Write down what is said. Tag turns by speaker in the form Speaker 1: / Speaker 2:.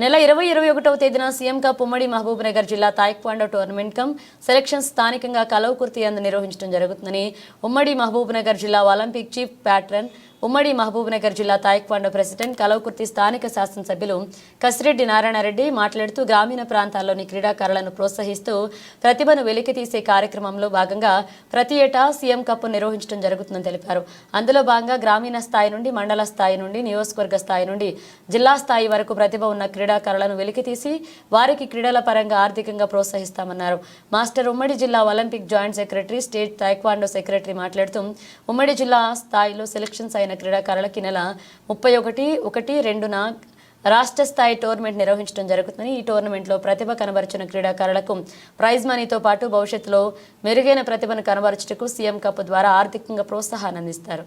Speaker 1: ఈ నెల ఇరవై ఇరవై ఒకటవ తేదీన సీఎం కప్ ఉమ్మడి మహబూబ్ నగర్ జిల్లా తాయిక్వాండో టోర్నమెంట్ కమ్ సెలక్షన్ స్థానికంగా కలవకుర్తి అందు నిర్వహించడం జరుగుతుందని ఉమ్మడి మహబూబ్ నగర్ జిల్లా ఒలింపిక్ చీఫ్ ప్యాట్రన్ ఉమ్మడి మహబూబ్ నగర్ జిల్లా తాయిక్వాండో ప్రెసిడెంట్ కలవకుర్తి స్థానిక శాసనసభ్యులు కసిరెడ్డి నారాయణరెడ్డి మాట్లాడుతూ గ్రామీణ ప్రాంతాల్లోని క్రీడాకారులను ప్రోత్సహిస్తూ ప్రతిభను వెలికితీసే కార్యక్రమంలో భాగంగా ప్రతి ఏటా సీఎం కప్ నిర్వహించడం జరుగుతుందని తెలిపారు. అందులో భాగంగా గ్రామీణ స్థాయి నుండి మండల స్థాయి నుండి నియోజకవర్గ స్థాయి నుండి జిల్లా స్థాయి వరకు ప్రతిభ ఉన్న క్రీడాకారులను వెలికితీసి వారికి క్రీడల పరంగా ఆర్థికంగా ప్రోత్సహిస్తామన్నారు. మాస్టర్ ఉమ్మడి జిల్లా Olympic joint secretary state taekwondo secretary మాట్లాడుతూ ఉమ్మడి జిల్లా స్థాయిలో సెలక్షన్స్ అయిన క్రీడాకారులకి ఈ నెల ముప్పై ఒకటి ఒకటి రెండున రాష్ట్ర స్థాయి టోర్నమెంట్ నిర్వహించడం జరుగుతుంది ఈ టోర్నమెంట్లో ప్రతిభ కనబరుచిన క్రీడాకారులకు ప్రైజ్ మనీతో పాటు భవిష్యత్తులో మెరుగైన ప్రతిభను కనబరచుటకు సీఎం కప్ ద్వారా ఆర్థికంగా ప్రోత్సాహాన్ని అందిస్తారు.